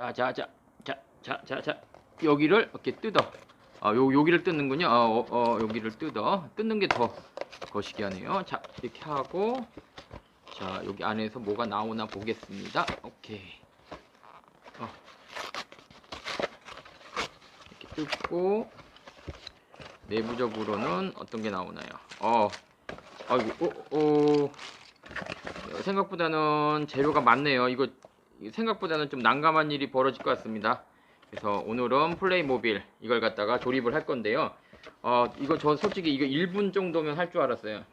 자, 자, 자, 자, 자, 자, 자, 여기를 이렇게 뜯어. 아, 요 여기를 뜯는군요. 어, 어, 어, 여기를 뜯어. 뜯는 게 더 거시기 하네요. 자, 이렇게 하고, 자, 여기 안에서 뭐가 나오나 보겠습니다. 오케이. 어. 이렇게 뜯고, 내부적으로는 어떤 게 나오나요? 어, 아이고, 어, 어, 생각보다는 재료가 많네요. 이거 생각보다는 좀 난감한 일이 벌어질 것 같습니다. 그래서 오늘은 플레이모빌 이걸 갖다가 조립을 할 건데요. 어, 이거 저 솔직히 이거 1분 정도면 할 줄 알았어요.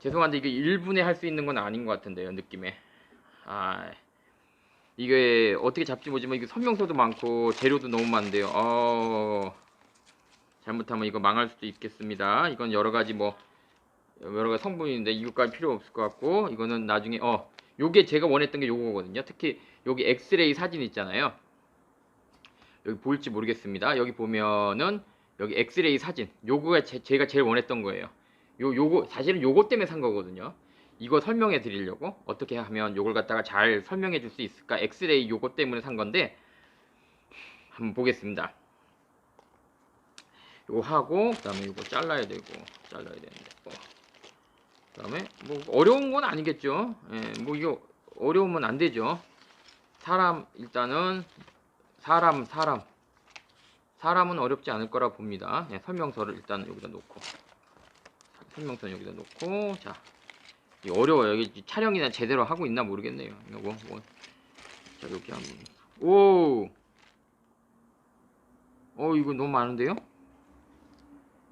죄송한데 이게 1분에 할 수 있는 건 아닌 것 같은데요, 느낌에. 아, 이게 어떻게 잡지 모지만 이게 설명서도 많고 재료도 너무 많은데요. 어, 잘못하면 이거 망할 수도 있겠습니다. 이건 여러 가지 뭐 여러 가지 성분인데 이것까지 필요 없을 것 같고 이거는 나중에 어 요게 제가 원했던 게 요거거든요. 특히 여기 엑스레이 사진 있잖아요. 여기 보일지 모르겠습니다. 여기 보면은 여기 엑스레이 사진 요거가 제, 제가 제일 원했던 거예요. 요 요거 사실은 요거 때문에 산 거거든요. 이거 설명해 드리려고 어떻게 하면 요걸 갖다가 잘 설명해 줄 수 있을까? 엑스레이 요거 때문에 산 건데 한번 보겠습니다. 요거 하고 그다음에 요거 잘라야 되고 잘라야 되는데 어. 그다음에 뭐 어려운 건 아니겠죠. 예, 뭐 이거 어려우면 안 되죠. 사람 일단은 사람 사람 사람은 어렵지 않을 거라 봅니다. 예, 설명서를 일단 여기다 놓고 설명서는 여기다 놓고 자 어려워요. 여기 촬영이나 제대로 하고 있나 모르겠네요. 이거 뭐. 자 여기 한번 오. 어 이거 너무 많은데요?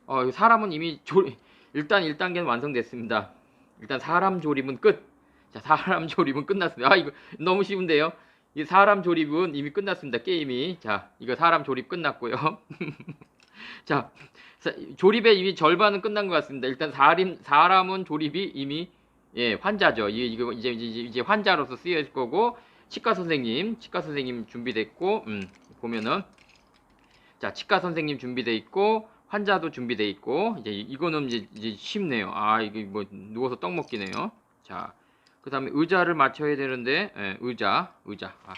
어 사람은 이미 조리 일단 1단계는 완성됐습니다. 일단 사람 조립은 끝. 자, 사람 조립은 끝났습니다. 아, 이거 너무 쉬운데요. 이 사람 조립은 이미 끝났습니다. 게임이. 자, 이거 사람 조립 끝났고요. 자, 사- 조립의 이미 절반은 끝난 것 같습니다. 일단 사람, 사람은 조립이 이미 예, 환자죠. 이- 이거 이제, 이제, 이제 환자로서 쓰일 거고 치과 선생님, 치과 선생님 준비됐고 음, 보면은 자, 치과 선생님 준비돼 있고 환자도 준비돼 있고 이제 이거는 이제, 이제 쉽네요. 아 이게 뭐 누워서 떡 먹기네요. 자, 그 다음에 의자를 맞춰야 되는데 예, 의자, 의자, 아,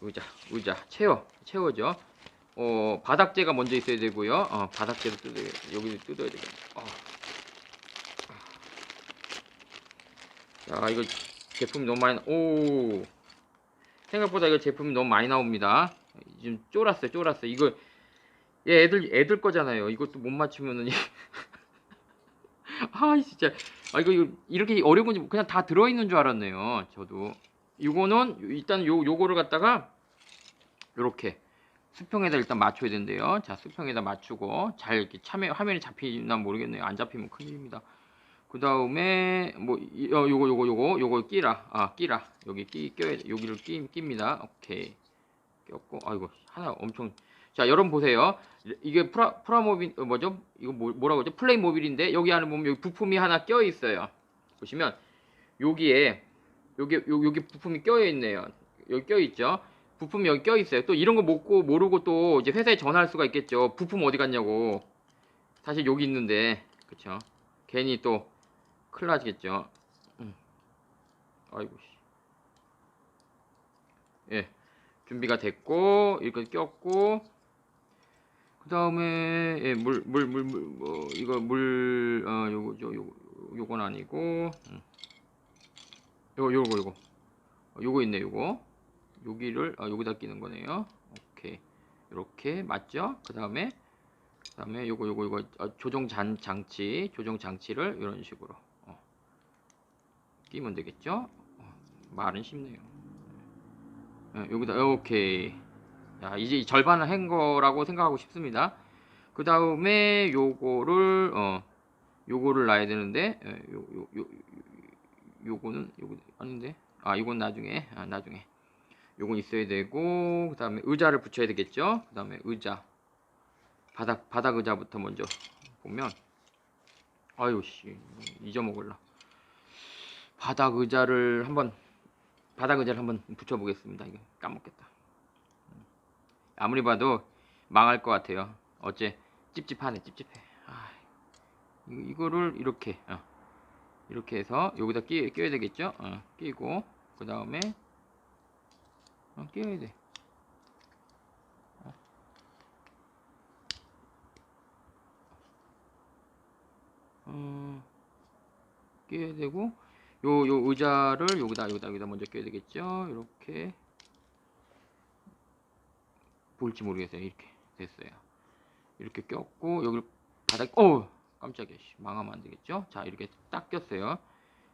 의자, 의자, 체어, 체어죠. 어 바닥재가 먼저 있어야 되고요. 어 바닥재도 뜯어야 여기 뜯어야 되겠네. 어. 자 이거 제품이 너무 많이 나- 오 생각보다 이거 제품이 너무 많이 나옵니다. 지금 쫄았어요, 쫄았어요. 이거 얘 애들 애들 거잖아요. 이것도 못 맞추면은 아 진짜 아 이거, 이거 이렇게 어려운 건지 그냥 다 들어 있는 줄 알았네요. 저도 이거는 일단 요 요거를 갖다가 요렇게 수평에다 일단 맞춰야 된대요. 자 수평에다 맞추고 잘 이렇게 참여 화면에 잡히나 모르겠네요. 안 잡히면 큰일입니다. 그 다음에 뭐 이- 어, 요거 요거 요거 요거 끼라 아 끼라 여기 끼 껴야 돼. 여기를 끼 낍니다. 오케이 꼈고 아이고 하나 엄청 자 여러분 보세요. 이게 프라 프라모빌 어, 뭐죠? 이거 뭐, 뭐라고 하죠? 플레이 모빌인데 여기 안에 보면 여기 부품이 하나 껴 있어요. 보시면 여기에 여기 요, 여기 부품이 껴 있네요. 여기 껴 있죠? 부품이 여기 껴 있어요. 또 이런 거 먹고 모르고 또 이제 회사에 전화할 수가 있겠죠. 부품 어디 갔냐고. 사실 여기 있는데 그쵸? 괜히 또 큰일 나겠죠? 음. 아이고 씨. 예. 준비가 됐고 이거 꼈고 그 다음에 예, 물 물 물 물 뭐 이거 물 어 요거 요 요거 요건 아니고 음. 요거 요거 요거. 어, 요거 있네 요거. 여기를 아 여기다 끼는 거네요. 오케이. 이렇게 맞죠? 그 다음에 그 다음에 요거 요거 요거 어, 조정 장, 장치 조정 장치를 이런 식으로 어. 끼면 되겠죠? 어, 말은 쉽네요. 예, 여기다 오케이 야 이제 이 절반을 한 거라고 생각하고 싶습니다. 그 다음에 요거를 어 요거를 놔야 되는데 예, 요, 요, 요, 요, 요 거는 요거 아닌데? 아 이건 나중에 아 나중에. 요건 있어야 되고 그 다음에 의자를 붙여야 되겠죠? 그 다음에 의자. 바닥 바닥 의자부터 먼저 보면. 아유 씨 잊어먹을라. 바닥 의자를 한번 바닥 의자를 한번 붙여보겠습니다. 이거 까먹겠다. 아무리 봐도 망할 것 같아요. 어째 찝찝하네, 찝찝해. 아, 이거, 이거를 이렇게 어, 이렇게 해서 여기다 끼, 껴야 되겠죠? 어, 끼고 그 다음에 어, 끼워야 돼. 어. 어, 끼워야 되고 요 요 의자를 여기다 여기다 여기다 먼저 끼워야 되겠죠? 이렇게 볼지 모르겠어요. 이렇게 됐어요. 이렇게 꼈고 여기를 바닥 어 깜짝이야 씨, 망하면 안 되겠죠? 자 이렇게 딱 꼈어요.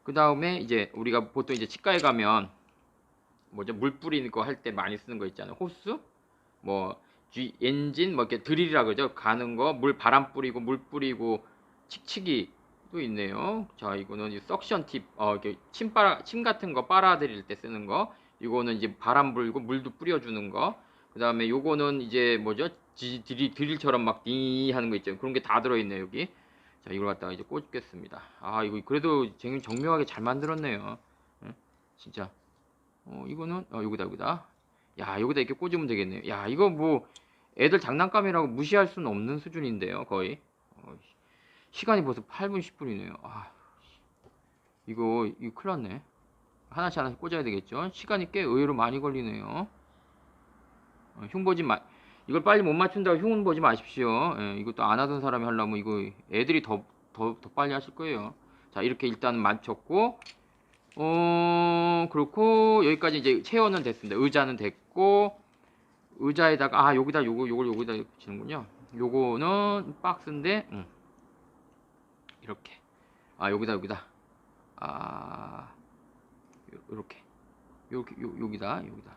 그 다음에 이제 우리가 보통 이제 치과에 가면 뭐죠 물 뿌리는 거 할 때 많이 쓰는 거 있잖아요 호스 뭐 G, 엔진 뭐 이렇게 드릴이라 그러죠 가는 거 물 바람 뿌리고 물 뿌리고 칙칙이도 있네요 자 이거는 이 석션 팁어 이렇게 침 빨아 침 같은 거 빨아들일 때 쓰는 거 이거는 이제 바람 불고 물도 뿌려주는 거 그 다음에 요거는 이제 뭐죠? 지, 드릴, 드릴처럼 막 띵 하는 거 있죠 그런 게 다 들어있네요 여기. 자 이걸 갖다가 이제 꽂겠습니다. 아 이거 그래도 정- 정교하게 잘 만들었네요. 응? 진짜. 어 이거는 어 여기다 여기다. 야 여기다 이렇게 꽂으면 되겠네요. 야 이거 뭐 애들 장난감이라고 무시할 수는 없는 수준인데요 거의. 어, 시- 시간이 벌써 8분 10분이네요. 아 이거 이거 큰일 났네. 하나씩 하나씩 꽂아야 되겠죠? 시간이 꽤 의외로 많이 걸리네요. 어, 흉 보지 마 이걸 빨리 못 맞춘다고 흉은 보지 마십시오 예, 이것도 안 하던 사람이 하려면 이거 애들이 더 더, 더 빨리 하실 거예요 자 이렇게 일단 맞췄고 어 그렇고 여기까지 이제 체어는 됐습니다. 의자는 됐고 의자에다가 아 여기다 요거 요걸 여기다 붙이는군요. 요거는 박스인데 음. 이렇게 아 여기다 여기다 아 요, 요렇게 여기 요, 여기다 여기다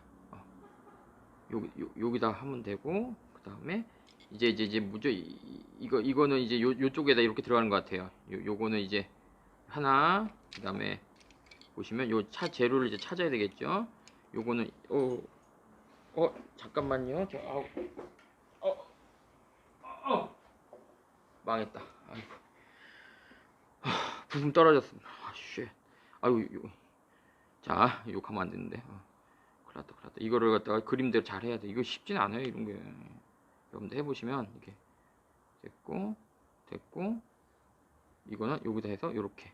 어. 여기 요, 여기다 하면 되고 그 다음에 이제 이제 이제 뭐죠 이, 이거 이거는 이제 요 요쪽에다 이렇게 들어가는 것 같아요. 요 요거는 이제 하나 그 다음에 보시면 요 차 재료를 이제 찾아야 되겠죠. 요거는 어, 어 잠깐만요. 저 아우, 어, 어, 망했다. 아이고, 하, 부품 떨어졌습니다. 아, 쉣. 아유, 요, 자, 욕하면 안 되는데. 어, 큰일났다, 큰일났다. 이거를 갖다가 그림대로 잘 해야 돼. 이거 쉽진 않아요, 이런 게. 여러분들 해보시면 이게 됐고, 됐고, 이거는 여기다 해서 요렇게.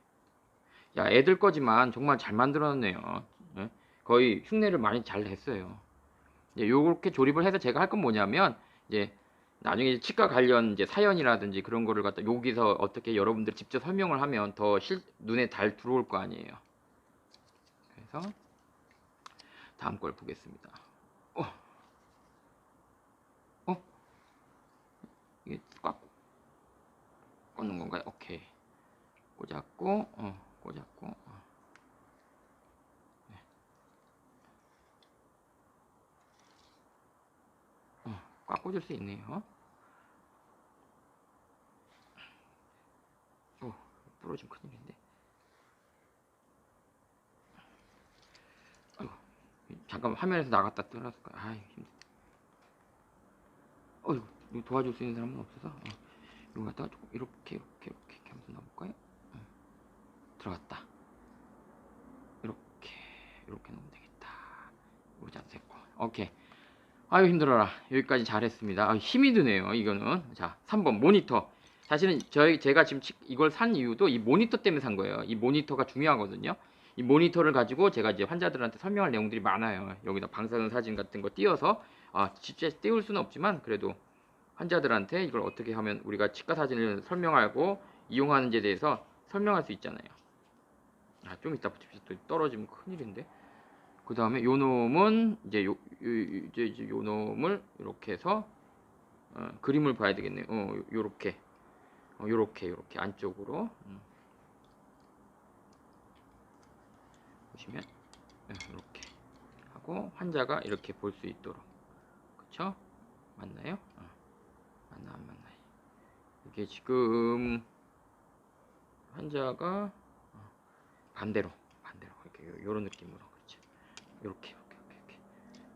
야, 애들 거지만 정말 잘 만들어놨네요. 예? 거의 흉내를 많이 잘 냈어요. 이제 요렇게 조립을 해서 제가 할 건 뭐냐면, 이제 나중에 치과 관련 이제 사연이라든지 그런 거를 갖다 여기서 어떻게 여러분들 직접 설명을 하면 더 실, 눈에 잘 들어올 거 아니에요. 그래서 다음 걸 보겠습니다. 어, 어, 이게 꽉 꽂는 건가요? 오케이. 꽂았고, 어. 꽂았고 어. 네. 어, 꽉 꽂을 수 있네요 오, 부러지면 큰일인데 아이고, 잠깐 화면에서 나갔다 들어갔을 거야 아이 힘들어 어이구 도와줄 수 있는 사람은 없어서 어. 이거 갖다가 조금 이렇게 이렇게 이렇게 이렇게 하면서 넣어볼까요? 들어갔다. 이렇게 이렇게 놓으면 되겠다. 의자 됐고. 오케이. 아유 힘들어라. 여기까지 잘했습니다. 아, 힘이 드네요. 이거는 자 3번 모니터. 사실은 저희 제가 지금 치- 이걸 산 이유도 이 모니터 때문에 산 거예요. 이 모니터가 중요하거든요. 이 모니터를 가지고 제가 이제 환자들한테 설명할 내용들이 많아요. 여기다 방사선 사진 같은 거 띄워서 아 직접 띄울 수는 없지만 그래도 환자들한테 이걸 어떻게 하면 우리가 치과 사진을 설명하고 이용하는지에 대해서 설명할 수 있잖아요. 아, 좀 이따. 또 떨어지면 큰일인데. 그 다음에 요 놈은 이제 요, 요, 요- 이제, 요 놈을 이렇게 해서 어, 그림을 봐야 되겠네요. 어, 요- 요렇게. 어, 요렇게, 요렇게 안쪽으로. 음. 보시면 예, 요렇게 하고 환자가 이렇게 볼 수 있도록. 그쵸? 맞나요? 어. 맞나 안 맞나요? 이게 지금 환자가 어, 반대로 반대로 이렇게 요- 요런 느낌으로 그렇죠 이렇게 이렇게 이렇게 이렇게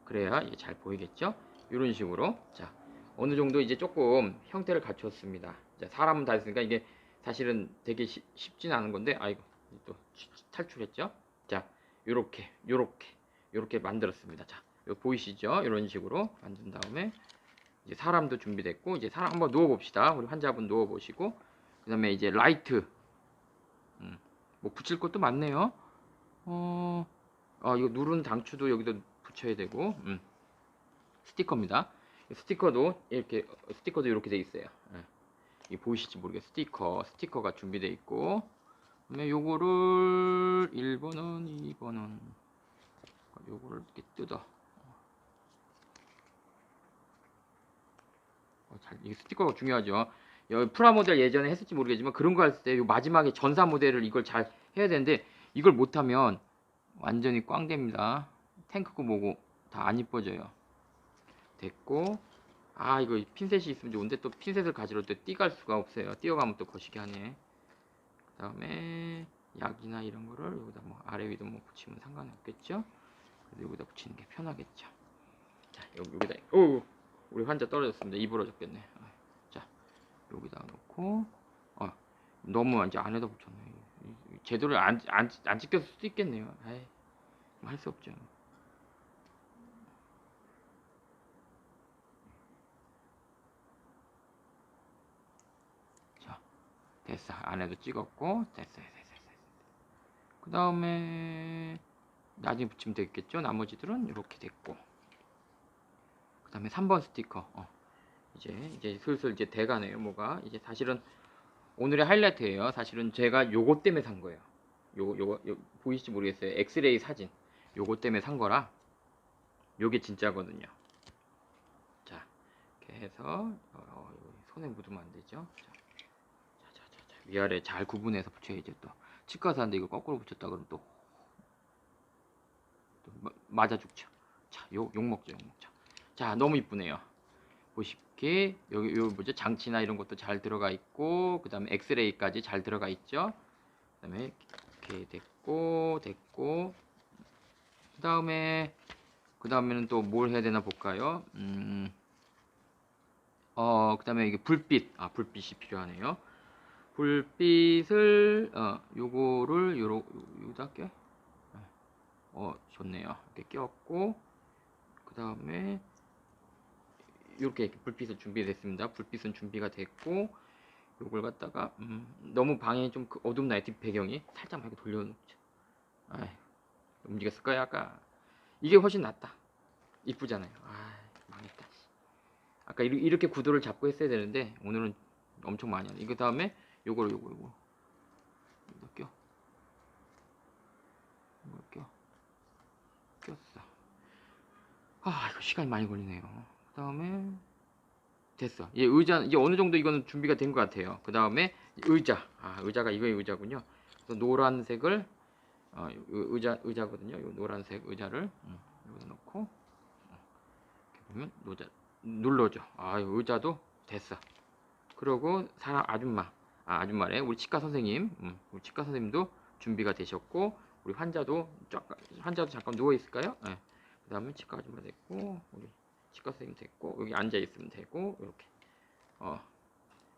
그래야 잘 보이겠죠 이런 식으로 자 어느 정도 이제 조금 형태를 갖췄습니다 자, 사람은 다 했으니까 이게 사실은 되게 쉽- 쉽진 않은 건데 아이고 또 치- 탈출했죠 자 요렇게 요렇게 요렇게 만들었습니다 자요 보이시죠 이런 식으로 만든 다음에 이제 사람도 준비됐고 이제 사람 한번 누워 봅시다 우리 환자분 누워 보시고 그 다음에 이제 라이트 음, 뭐 붙일 것도 많네요. 어, 아 이거 누른 당추도 여기다 붙여야 되고 음. 스티커입니다. 스티커도 이렇게 스티커도 이렇게 돼 있어요. 예. 이 보이실지 모르겠어요. 스티커 스티커가 준비돼 있고 그 다음에 요거를 1번은 2번은 요거를 이렇게 뜯어 어, 잘, 이 스티커가 중요하죠. 여기 프라모델 예전에 했을지 모르겠지만 그런 거 할때요 마지막에 전사 모델을 이걸 잘 해야 되는데 이걸 못하면 완전히 꽝 됩니다. 탱크고 뭐고 다 안 이뻐져요. 됐고 아 이거 핀셋이 있으면 좋은데 또 핀셋을 가지러 또 띠갈 수가 없어요. 띄어가면 또 거시기 하네. 그 다음에 약이나 이런 거를 여기다 뭐 아래 위도 뭐 붙이면 상관이 없겠죠. 그래도 여기다 붙이는 게 편하겠죠. 자 여기 여기다 오 우리 환자 떨어졌습니다. 이부러졌겠네. 아, 자 여기다 놓고 어 너무 이제 안에다 붙였네. 제대로 안, 안, 안 찍혔을 수도 있겠네요. 할수 없죠. 자, 됐어. 안에도 찍었고, 됐어요, 됐어요, 됐어요. 그 다음에, 나중에 붙이면 되겠죠? 나머지들은 이렇게 됐고. 그 다음에 3번 스티커. 어. 이제, 이제 슬슬 이제 돼가네요, 뭐가. 이제 사실은 오늘의 하이라이트예요. 사실은 제가 요거 때문에 산 거예요. 요거, 요거, 요, 보이실지 모르겠어요. 엑스레이 사진. 요거 때문에 산 거라. 요게 진짜거든요. 자, 이렇게 해서, 어, 이거 손에 묻으면 안 되죠. 자. 위아래 잘 구분해서 붙여야지 또. 치과 사는데 이거 거꾸로 붙였다 그러면 또, 또 마- 맞아 죽죠. 자, 욕, 욕 먹죠, 욕 먹죠. 자, 너무 이쁘네요. 보십게 여기 요 뭐죠? 장치나 이런 것도 잘 들어가 있고 그 다음에 엑스레이까지 잘 들어가 있죠? 그 다음에 이렇게 됐고 됐고. 그 다음에 그 다음에는 또 뭘 해야 되나 볼까요? 음, 어 그 다음에 이게 불빛. 아 불빛이 필요하네요 불빛을 어 요거를 요로 요다 껴? 어 좋네요 이렇게 꼈고 그 다음에 이렇게 불빛은 준비됐습니다. 불빛은 준비가 됐고 요걸 갖다가 음, 너무 방이 좀 그- 어둡나요? 뒷 배경이 살짝만 이렇게 돌려놓죠. 아이, 움직였을까요? 아까 이게 훨씬 낫다. 이쁘잖아요. 아 망했다. 씨. 아까 이렇게 구도를 잡고 했어야 되는데 오늘은 엄청 많이 하네. 이거 다음에 요거를 요거 요거 이거 껴. 이거 껴. 꼈어. 아 이거 시간이 많이 걸리네요. 그 다음에 됐어. 이 의자 이제 어느 정도 이거는 준비가 된 것 같아요. 그 다음에 의자. 아 의자가 이거의 의자군요. 그래서 노란색을 어, 의- 의자 의자거든요. 이 노란색 의자를 음, 여기다 놓고 어, 이렇게 보면 노자 눌러줘. 아 의자도 됐어. 그리고 사람 아줌마 아 아줌마래 우리 치과 선생님 음, 우리 치과 선생님도 준비가 되셨고 우리 환자도 쫙 환자도 잠깐 누워 있을까요? 네. 그 다음에 치과 아줌마 됐고 우리 치과 선생님 됐고 여기 앉아 있으면 되고 이렇게 어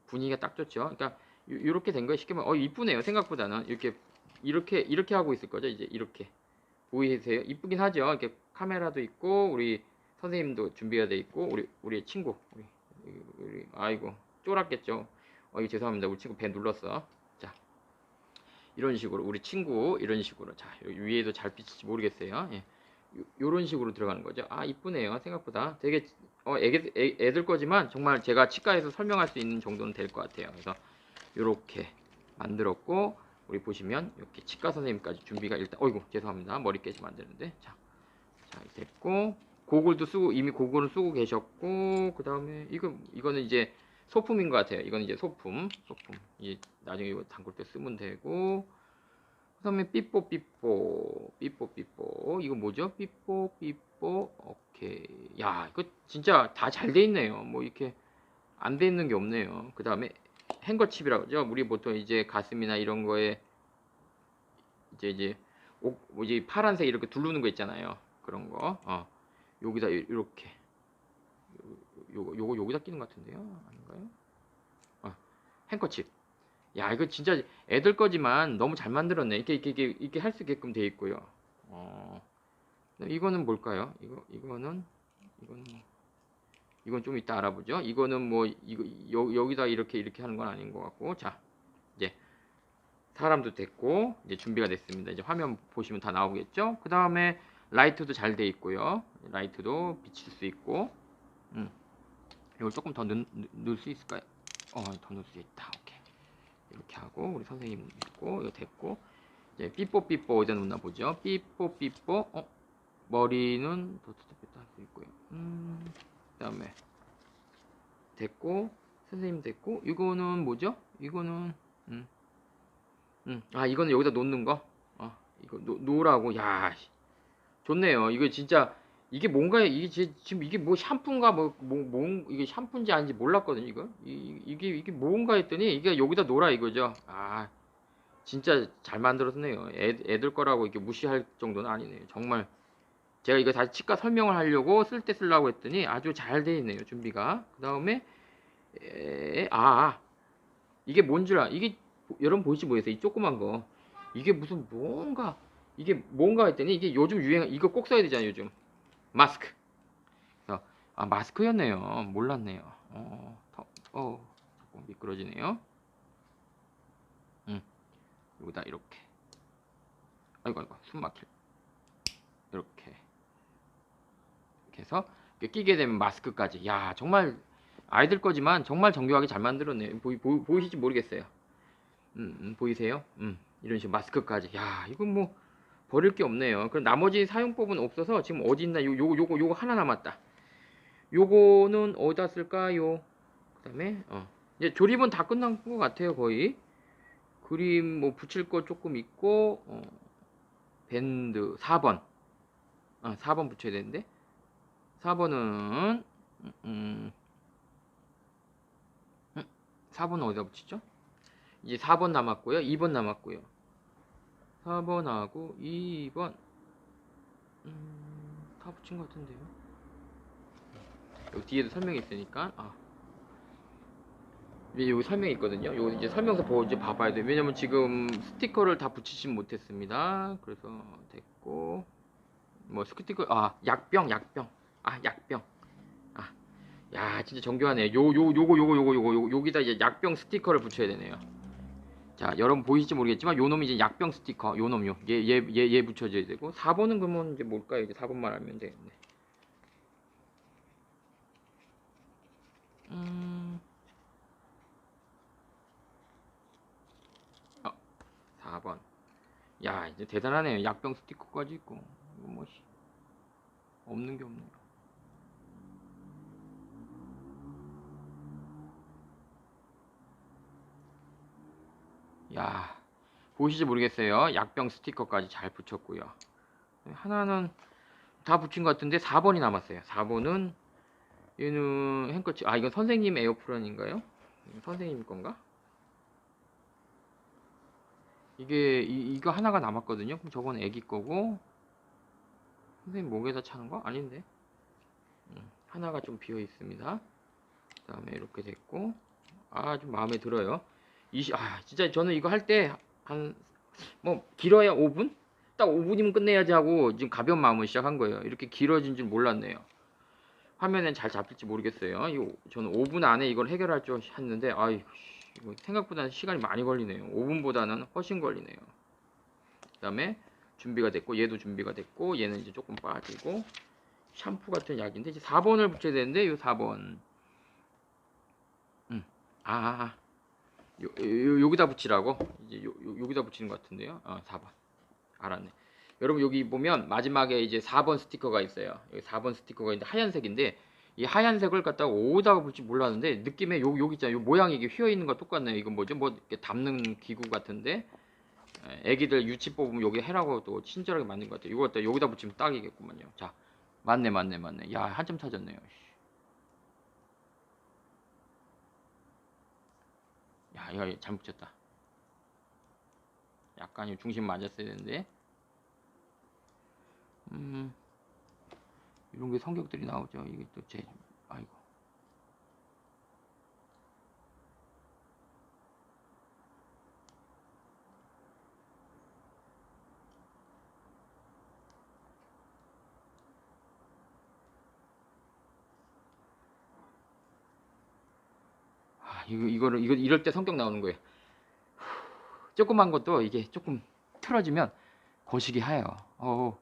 분위기가 딱 좋죠. 그러니까 이렇게 된 거예요. 쉽게 말하면 어 이쁘네요. 생각보다는 이렇게 이렇게 이렇게 하고 있을 거죠. 이제 이렇게 보이세요? 이쁘긴 하죠. 이렇게 카메라도 있고 우리 선생님도 준비가 돼 있고 우리 우리 친구 우리, 우리 아이고 쫄았겠죠. 어 이거 죄송합니다. 우리 친구 배 눌렀어. 자 이런 식으로 우리 친구 이런 식으로 자 위에도 잘 비칠지 모르겠어요. 예. 요- 요런 식으로 들어가는 거죠. 아 이쁘네요. 생각보다 되게 어 애기, 애, 애들 거지만 정말 제가 치과에서 설명할 수 있는 정도는 될 것 같아요. 그래서 요렇게 만들었고 우리 보시면 이렇게 치과 선생님까지 준비가 일단 어이구 죄송합니다. 머리 깨지면 안 되는데 자, 자 됐고 고글도 쓰고 이미 고글은 쓰고 계셨고 그 다음에 이거 이거는 이제 소품인 것 같아요. 이건 이제 소품 소품. 이 나중에 이거 담글 때 쓰면 되고. 그 다음에 삐뽀 삐뽀 삐뽀 삐뽀. 이거 뭐죠? 삐뽀 삐뽀. 오케이. 야 이거 진짜 다 잘 돼 있네요. 뭐 이렇게 안 돼 있는 게 없네요. 그 다음에 행거칩이라고 하죠? 우리 보통 이제 가슴이나 이런 거에 이제 이제 옥, 뭐 이제 파란색 이렇게 두르는 거 있잖아요. 그런 거. 어. 여기다 이- 이렇게 요거 요거 여기다 끼는 것 같은데요 아닌가요? 어. 행거칩 야 이거 진짜 애들 거지만 너무 잘 만들었네. 이렇게 이렇게 이렇게, 이렇게 할 수 있게끔 돼 있고요. 어, 이거는 뭘까요? 이거 이거는 이거는 뭐, 이건 좀 이따 알아보죠. 이거는 뭐 이거 여, 여기다 이렇게 이렇게 하는 건 아닌 것 같고 자 이제 사람도 됐고 이제 준비가 됐습니다. 이제 화면 보시면 다 나오겠죠. 그 다음에 라이트도 잘 돼 있고요. 라이트도 비칠 수 있고. 음. 이걸 조금 더 넣, 넣을 수 있을까요? 어, 더 넣을 수 있다. 오케이. 이렇게 하고 우리 선생님 있고 이거 됐고 이제 삐뽀 삐뽀 어디다 놓나 보죠. 삐뽀 삐뽀. 어? 머리는 더 뜯었다 할수 있고요. 음. 그다음에 됐고 선생님 됐고 이거는 뭐죠? 이거는 음. 음. 아, 이거는 여기다 놓는 거. 아, 이거 놓, 놓으라고. 야. 씨. 좋네요. 이거 진짜 이게 뭔가 이게 지- 지금 이게 뭐 샴푸인가 뭐, 뭐, 뭐 이게 샴푸인지 아닌지 몰랐거든요 이거. 이, 이게 이게 뭔가 했더니 이게 여기다 놓으라 이거죠. 아 진짜 잘 만들었네요. 애, 애들 거라고 이렇게 무시할 정도는 아니네요. 정말 제가 이거 다시 치과 설명을 하려고 쓸 때 쓰려고 했더니 아주 잘 돼 있네요 준비가. 그 다음에 아 이게 뭔줄 알 이게 여러분 보이시 보이세요? 이 조그만 거. 이게 무슨 뭔가 이게 뭔가 했더니 이게 요즘 유행 이거 꼭 써야 되잖아요 요즘 마스크. 그래서 아 마스크였네요. 몰랐네요. 어, 더, 어 조금 미끄러지네요. 음, 여기다 이렇게. 아이고 아이고 숨 막힐. 이렇게. 이렇게 해서 이렇게 끼게 되면 마스크까지. 야 정말 아이들 거지만 정말 정교하게 잘 만들었네요. 보이, 보이, 보이실지 모르겠어요. 음, 음, 보이세요? 음, 이런 식으로 마스크까지. 야 이건 뭐 버릴 게 없네요. 그럼 나머지 사용법은 없어서 지금 어디 있나? 요 요거 요거 요거 하나 남았다. 요거는 어디다 쓸까요? 그 다음에 어. 이제 조립은 다 끝난 것 같아요, 거의. 그림 뭐 붙일 거 조금 있고 어. 밴드 4번. 아, 4번 붙여야 되는데. 4번은 음, 음, 4번은 어디다 붙이죠? 이제 4번 남았고요. 2번 남았고요. 4번하고 2번. 음, 다 붙인 것 같은데요? 여기 뒤에도 설명이 있으니까 아. 이제 여기 설명이 있거든요. 여기 이제 설명서 보고 이제 봐봐야 돼요. 왜냐면 지금 스티커를 다 붙이진 못했습니다. 그래서 됐고. 뭐 스티커 아 약병 약병. 아 약병. 아 야 진짜 정교하네 요. 요요 요거 요거 요거 요거 요거 여기다 이제 약병 스티커를 붙여야 되네요 자, 여러분 보이실지 모르겠지만 요 놈이 이제 약병 스티커, 요 놈요. 얘, 얘, 얘, 얘 붙여줘야 되고 4번은 그러면 이제 뭘까요? 이제 4번만 알면 되겠네. 음. 어, 4번. 야, 이제 대단하네요. 약병 스티커까지 있고. 이거 뭐 씨. 없는 게 없네요. 야 보이실지 모르겠어요. 약병 스티커까지 잘 붙였고요. 하나는 다 붙인 것 같은데 4번이 남았어요. 4번은 얘는 행커치 아 이건 선생님 에어프런인가요? 선생님 건가? 이게 이, 이거 하나가 남았거든요. 그럼 저건 애기 거고 선생님 목에다 차는 거? 아닌데? 음, 하나가 좀 비어 있습니다. 그 다음에 이렇게 됐고 아 좀 마음에 들어요 20, 아, 진짜 저는 이거 할 때 한, 뭐, 길어야 5분? 딱 5분이면 끝내야지 하고 지금 가벼운 마음으로 시작한 거예요. 이렇게 길어진 줄 몰랐네요. 화면엔 잘 잡힐지 모르겠어요. 이거 저는 5분 안에 이걸 해결할 줄 했는데, 아이, 이거 생각보다는 시간이 많이 걸리네요. 5분보다는 훨씬 걸리네요. 그 다음에 준비가 됐고, 얘도 준비가 됐고, 얘는 이제 조금 빠지고, 샴푸 같은 약인데, 이제 4번을 붙여야 되는데, 이 4번. 음, 아, 아, 아. 요, 요, 여기다 붙이라고 이제 요, 요, 여기다 붙이는 것 같은데요. 어, 4번. 알았네. 여러분 여기 보면 마지막에 이제 4번 스티커가 있어요. 여기 4번 스티커가 있는데 하얀색인데 이 하얀색을 갖다가 어디다가 붙지 몰랐는데 느낌에 요 여기 있잖아요. 요 모양이 이게 휘어 있는 거 똑같네요. 이건 뭐죠? 뭐 이렇게 담는 기구 같은데 에, 애기들 유치 뽑으면 여기 해라고 또 친절하게 만든 것 같아요. 이거 갖다 여기다 붙이면 딱이겠구만요. 자, 맞네, 맞네, 맞네. 야, 한점 찾았네요. 야, 이거 잘 붙였다. 약간 이 중심 맞았어야 되는데. 음, 이런 게 성격들이 나오죠. 이게 또 제, 아이고. 이거, 이거를, 이거, 이럴 때 성격 나오는 거예요. 조그만 것도 이게 조금 틀어지면 거시기 하요. 어,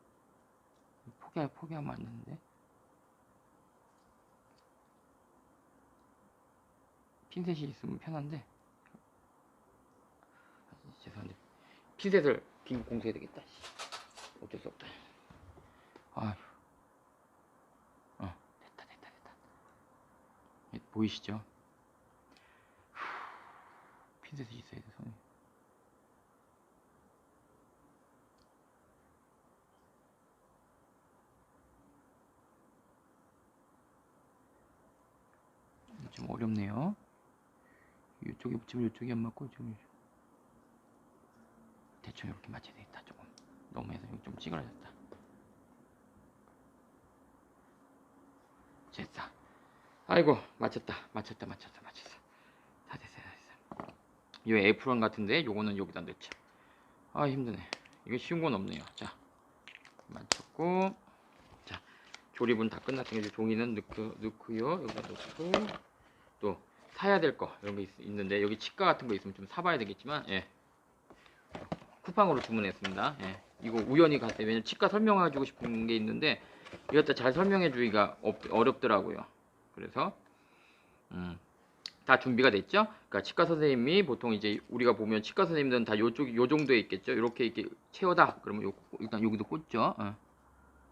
포기 포기하면 안 되는데. 핀셋이 있으면 편한데. 아, 죄송한데 핀셋을 빈 공수해야 되겠다. 씨. 어쩔 수 없다. 아휴. 어 됐다 됐다 됐다. 예, 보이시죠? 후, 핀셋이 있어야 돼 손에. 좀 어렵네요. 이쪽에 붙이면 이쪽이 안 맞고 좀 대충 이렇게 맞춰야 되겠다. 조금 너무 해서 여기 좀 찌그러졌다. 됐어. 아이고 맞췄다. 맞췄다. 맞췄다. 맞췄어. 이 에프론 같은데 요거는 여기다 넣자. 아 힘드네. 이거 쉬운 건 없네요. 자 맞췄고 자 조립은 다 끝났으니까 이제 종이는 넣고 넣고요. 여기다 넣고 또 사야 될 거 이런 거 있, 있는데 여기 치과 같은 거 있으면 좀 사봐야 되겠지만 예 쿠팡으로 주문했습니다 예 이거 우연히 갔어요 왜냐면 치과 설명해주고 싶은 게 있는데 이것도 잘 설명해 주기가 어렵더라고요 그래서 음, 다 준비가 됐죠? 그러니까 치과 선생님이 보통 이제 우리가 보면 치과 선생님들은 다 요쪽 요 정도에 있겠죠? 이렇게 이렇게 채워다. 그러면 요, 일단 여기도 꽂죠? 어.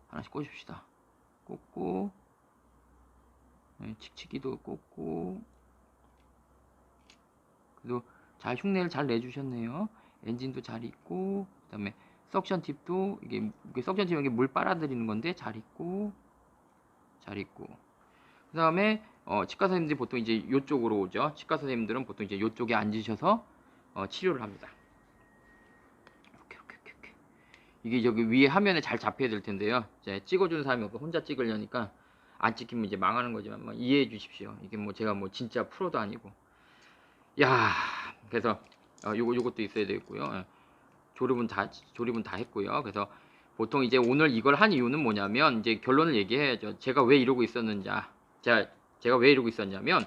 하나씩 꽂읍시다. 꽂고 네, 칙칙이도 꽂고. 그래도 잘 흉내를 잘 내주셨네요. 엔진도 잘 있고 그 다음에 석션 팁도 이게, 이게 석션 팁은 이게 물 빨아들이는 건데 잘 있고 잘 있고. 그 다음에 어, 치과 선생님들이 보통 이제 이쪽으로 오죠 치과 선생님들은 보통 이제 이쪽에 앉으셔서 어, 치료를 합니다 이렇게 이렇게 이렇게 이게 저기 위에 화면에 잘 잡혀야 될 텐데요 이제 찍어주는 사람이 없고 혼자 찍으려니까 안 찍히면 이제 망하는 거지만 뭐 이해해 주십시오. 이게 뭐 제가 뭐 진짜 프로도 아니고. 야, 그래서 어, 요거 요것도 있어야 되겠고요. 예. 조립은 다 조립은 다 했고요. 그래서 보통 이제 오늘 이걸 한 이유는 뭐냐면 이제 결론을 얘기해야죠. 제가 왜 이러고 있었는지. 제가 제가 왜 이러고 있었냐면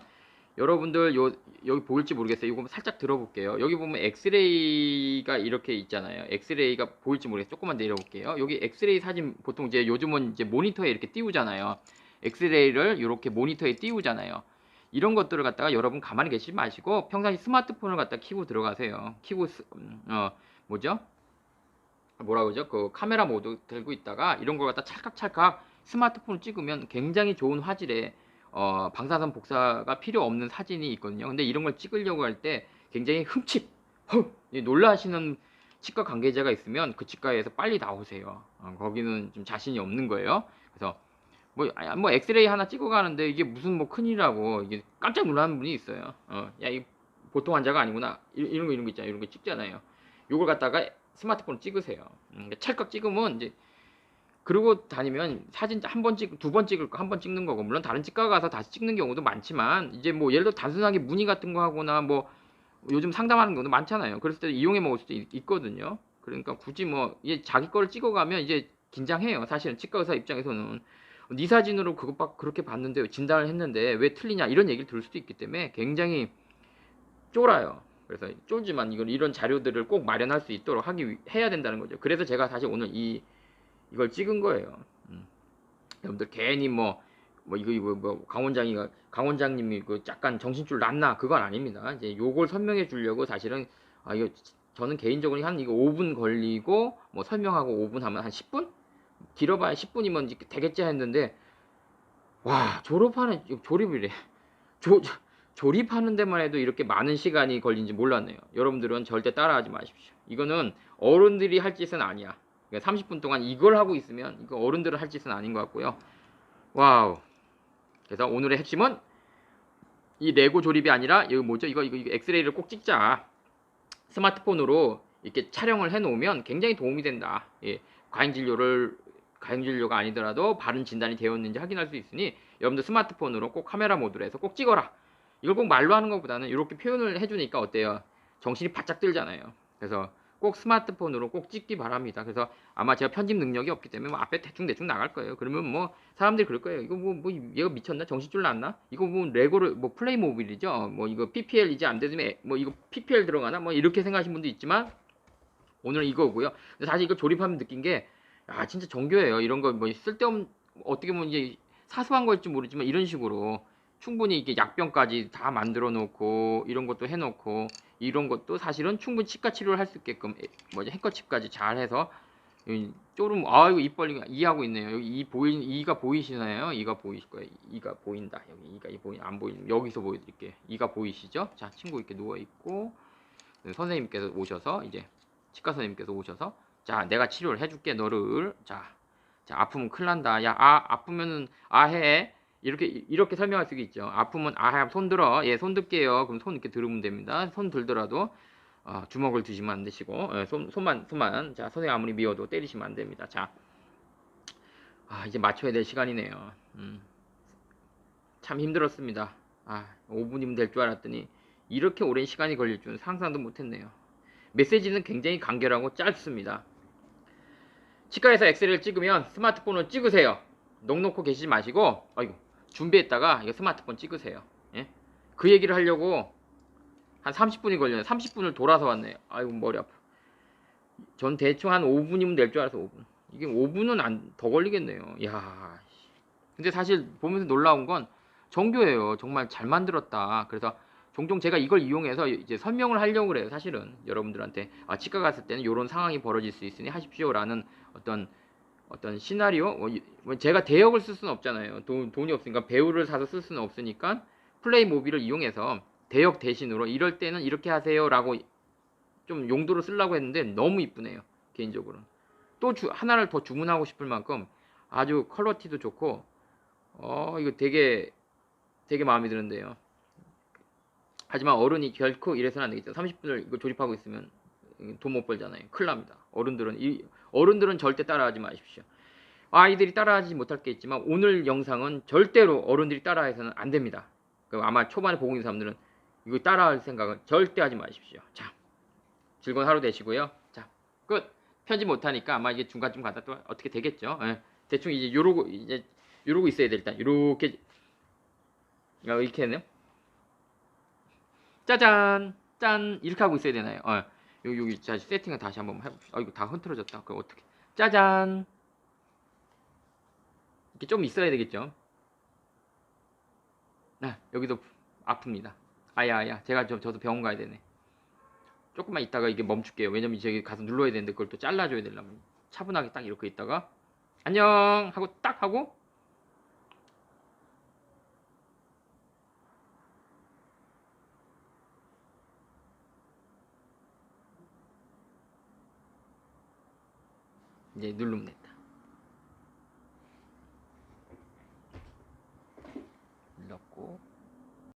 여러분들 요 여기 보일지 모르겠어요. 이거 살짝 들어볼게요. 여기 보면 엑스레이가 이렇게 있잖아요. 엑스레이가 보일지 모르겠어요. 조금만 내려볼게요. 여기 엑스레이 사진 보통 이제 요즘은 이제 모니터에 이렇게 띄우잖아요. 엑스레이를 이렇게 모니터에 띄우잖아요. 이런 것들을 갖다가 여러분 가만히 계시지 마시고 평상시 스마트폰을 갖다 키고 들어가세요. 키고 스, 음, 어 뭐죠? 뭐라 그러죠? 그 카메라 모드 들고 있다가 이런 걸 갖다 찰칵찰칵 스마트폰을 찍으면 굉장히 좋은 화질의 어, 방사선 복사가 필요 없는 사진이 있거든요. 근데 이런 걸 찍으려고 할 때 굉장히 흠칫, 헐, 놀라시는 치과 관계자가 있으면 그 치과에서 빨리 나오세요. 어, 거기는 좀 자신이 없는 거예요. 그래서 뭐, 아, 뭐 엑스레이 하나 찍어 가는데 이게 무슨 뭐 큰일이라고 이게 깜짝 놀라는 분이 있어요. 어, 야, 이 보통 환자가 아니구나. 이, 이런 거 이런 거 있잖아요. 이런 거 찍잖아요. 요걸 갖다가 스마트폰 찍으세요. 음, 찰칵 찍으면 이제 그러고 다니면 사진 한 번 찍, 두 번 찍을 거 한 번 찍는 거고 물론 다른 치과 가서 다시 찍는 경우도 많지만 이제 뭐 예를 들어 단순하게 문의 같은 거 하거나 뭐 요즘 상담하는 경우도 많잖아요. 그랬을 때 이용해 먹을 수도 있, 거든요 그러니까 굳이 뭐 이제 자기 거를 찍어가면 이제 긴장해요. 사실은 치과 의사 입장에서는 네 사진으로 그것 막 그렇게 봤는데 진단을 했는데 왜 틀리냐 이런 얘기를 들을 수도 있기 때문에 굉장히 쫄아요. 그래서 쫄지만 이건 이런 자료들을 꼭 마련할 수 있도록 하기 위- 해야 된다는 거죠. 그래서 제가 사실 오늘 이 이걸 찍은 거예요. 음. 여러분들 괜히 뭐, 뭐 이거 이거 뭐 강원장이가 강원장님이 그 약간 정신줄 났나 그건 아닙니다. 이제 요걸 설명해 주려고 사실은 아 이거 저는 개인적으로 한 이거 5분 걸리고 뭐 설명하고 5분 하면 한 10분 길어봐야 10분이면 이제 되겠지 했는데 와 졸업하는 조립이래 조, 조립하는 데만 해도 이렇게 많은 시간이 걸린지 몰랐네요. 여러분들은 절대 따라하지 마십시오. 이거는 어른들이 할 짓은 아니야. 30분 동안 이걸 하고 있으면 이거 어른들은 할 짓은 아닌 것 같고요. 와우. 그래서 오늘의 핵심은 이 레고 조립이 아니라 이거 뭐죠? 이거 이거, 이거 엑스레이를 꼭 찍자. 스마트폰으로 이렇게 촬영을 해 놓으면 굉장히 도움이 된다. 예. 과잉 진료를 과잉 진료가 아니더라도 바른 진단이 되었는지 확인할 수 있으니 여러분들 스마트폰으로 꼭 카메라 모드로 해서 꼭 찍어라. 이걸 꼭 말로 하는 것보다는 이렇게 표현을 해주니까 어때요? 정신이 바짝 들잖아요. 그래서 꼭 스마트폰으로 꼭 찍기 바랍니다. 그래서 아마 제가 편집 능력이 없기 때문에 뭐 앞에 대충 대충 나갈 거예요. 그러면 뭐 사람들이 그럴 거예요. 이거 뭐, 뭐 얘가 미쳤나? 정신줄 났나? 이거 뭐 레고를 뭐 플레이 모빌이죠. 뭐 이거 PPL 이제 안 되면 뭐 이거 PPL 들어가나? 뭐 이렇게 생각하시는 분도 있지만 오늘 이거고요. 사실 이거 조립하면 느낀 게 아 진짜 정교해요. 이런 거 뭐 쓸데없는 어떻게 보면 이제 사소한 걸지 모르지만 이런 식으로 충분히 이게 약병까지 다 만들어 놓고 이런 것도 해 놓고 이런 것도 사실은 충분히 치과 치료를 할 수 있게끔 에, 뭐지 해커칩까지 잘 해서 이 쪼름 아 이거 입 벌리가 이하고 있네요. 여기 이 보이 이가 보이시나요? 이가 보이실 거예요. 이가 보인다. 여기 이가 이 보이 안 보이는 여기서 보여드릴게요. 이가 보이시죠? 자 친구 이렇게 누워 있고 네, 선생님께서 오셔서 이제 치과 선생님께서 오셔서 자 내가 치료를 해줄게 너를 자, 자 아프면 큰일 난다 야 아 아프면은 아해 이렇게 이렇게 설명할 수 있죠. 아프면 아 손 들어. 예 손 들게요. 그럼 손 이렇게 들으면 됩니다. 손 들더라도 어, 주먹을 드시면 안 되시고 예, 손, 손만 손만. 자 선생님 아무리 미워도 때리시면 안 됩니다. 자. 아, 이제 맞춰야 될 시간이네요. 음, 참 힘들었습니다. 아 5분이면 될 줄 알았더니 이렇게 오랜 시간이 걸릴 줄은 상상도 못했네요. 메시지는 굉장히 간결하고 짧습니다. 치과에서 엑스레이를 찍으면 스마트폰을 찍으세요. 넉놓고 계시지 마시고, 아이고, 준비했다가 이거 스마트폰 찍으세요. 예? 그 얘기를 하려고 한 30분이 걸려요. 30분을 돌아서 왔네요. 아이고, 머리 아파. 전 대충 한 5분이면 될 줄 알아서 5분. 이게 5분은 안, 더 걸리겠네요. 야 근데 사실 보면서 놀라운 건 정교해요. 정말 잘 만들었다. 그래서 종종 제가 이걸 이용해서 이제 설명을 하려고 그래요. 사실은 여러분들한테 아, 치과 갔을 때는 이런 상황이 벌어질 수 있으니 하십시오라는 어떤 어떤 시나리오 뭐, 이- 뭐 제가 대역을 쓸 수는 없잖아요. 돈, 돈이 없으니까 배우를 사서 쓸 수는 없으니까 플레이 모비를 이용해서 대역 대신으로 이럴 때는 이렇게 하세요 라고 좀 용도로 쓰려고 했는데 너무 이쁘네요. 개인적으로는 또 주, 하나를 더 주문하고 싶을 만큼 아주 퀄러티도 좋고 어 이거 되게 되게 마음에 드는데요. 하지만 어른이 결코 이래서는 안 되겠죠. 30분을 이거 조립하고 있으면 돈 못 벌잖아요. 큰일 납니다. 어른들은 이 어른들은 절대 따라하지 마십시오. 아이들이 따라하지 못할 게 있지만 오늘 영상은 절대로 어른들이 따라해서는 안 됩니다. 그럼 아마 초반에 보고 있는 사람들은 이거 따라할 생각은 절대 하지 마십시오. 자, 즐거운 하루 되시고요. 자, 끝. 편집 못하니까 아마 이게 중간쯤 가다 또 어떻게 되겠죠. 예. 대충 이제 요러고 이제 요러고 있어야 돼 일단 요렇게 어, 이렇게 했네요. 짜잔 짠 이렇게 하고 있어야 되나요? 어, 여기 여기 자 세팅을 다시 한번 해봅시다. 아 이거 다 흐트러졌다. 그 어떻게? 짜잔 이렇게 좀 있어야 되겠죠? 네 여기도 아픕니다. 아야야 제가 저, 저도 병원 가야 되네. 조금만 있다가 이게 멈출게요. 왜냐면 저기 가서 눌러야 되는데 그걸 또 잘라줘야 되려면 차분하게 딱 이렇게 있다가 안녕 하고 딱 하고 이제 누르면 됐